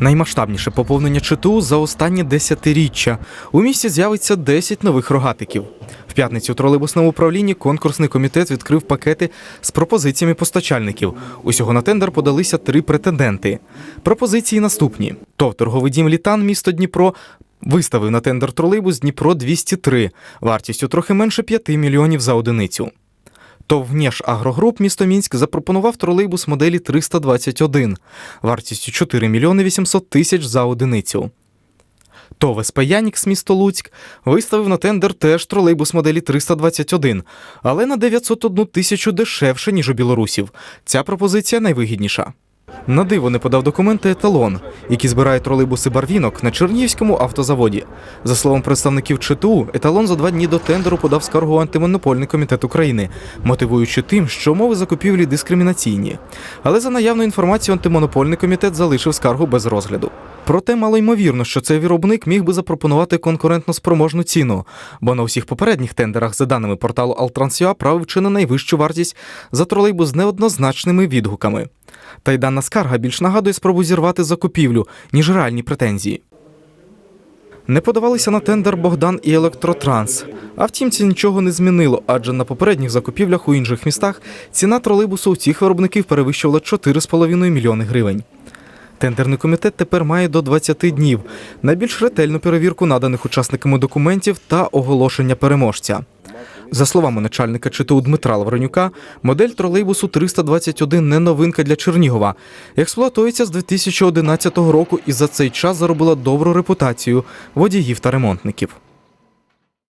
Наймасштабніше поповнення ЧТУ за останнє десятиріччя. У місті з'явиться 10 нових рогатиків. В п'ятницю у тролейбусному управлінні конкурсний комітет відкрив пакети з пропозиціями постачальників. Усього на тендер подалися три претенденти. Пропозиції наступні: ТОВ торговий дім Літан, місто Дніпро. Виставив на тендер тролейбус Дніпро 203, вартістю трохи менше 5 мільйонів за одиницю. ТОВ «Внєш Агрогруп місто Мінськ запропонував тролейбус моделі 321 вартістю 4 мільйони 800 тисяч за одиницю. ТОВ СП Янікс місто Луцьк виставив на тендер теж тролейбус моделі 321, але на 901 тисячу дешевше, ніж у білорусів. Ця пропозиція найвигідніша. На диво не подав документи еталон, який збирає тролейбуси Барвінок на Чернігівському автозаводі. За словом представників ЧТУ, еталон за два дні до тендеру подав скаргу антимонопольний комітет України, мотивуючи тим, що умови закупівлі дискримінаційні. Але за наявною інформацією, антимонопольний комітет залишив скаргу без розгляду. Проте мало ймовірно, що цей виробник міг би запропонувати конкурентно спроможну ціну, бо на усіх попередніх тендерах, за даними порталу Altransua, правив чи не найвищу вартість за тролейбус з неоднозначними відгуками. Та й дана скарга більш нагадує спробу зірвати закупівлю, ніж реальні претензії. Не подавалися на тендер Богдан і Електротранс. А втім, це нічого не змінило, адже на попередніх закупівлях у інших містах ціна тролейбусу у цих виробників перевищувала 4,5 мільйони гривень. Тендерний комітет тепер має до 20 днів на більш ретельну перевірку наданих учасниками документів та оголошення переможця. За словами начальника ЧТУ Дмитра Лавренюка, модель тролейбусу 321 не новинка для Чернігова. Експлуатується з 2011 року і за цей час заробила добру репутацію водіїв та ремонтників.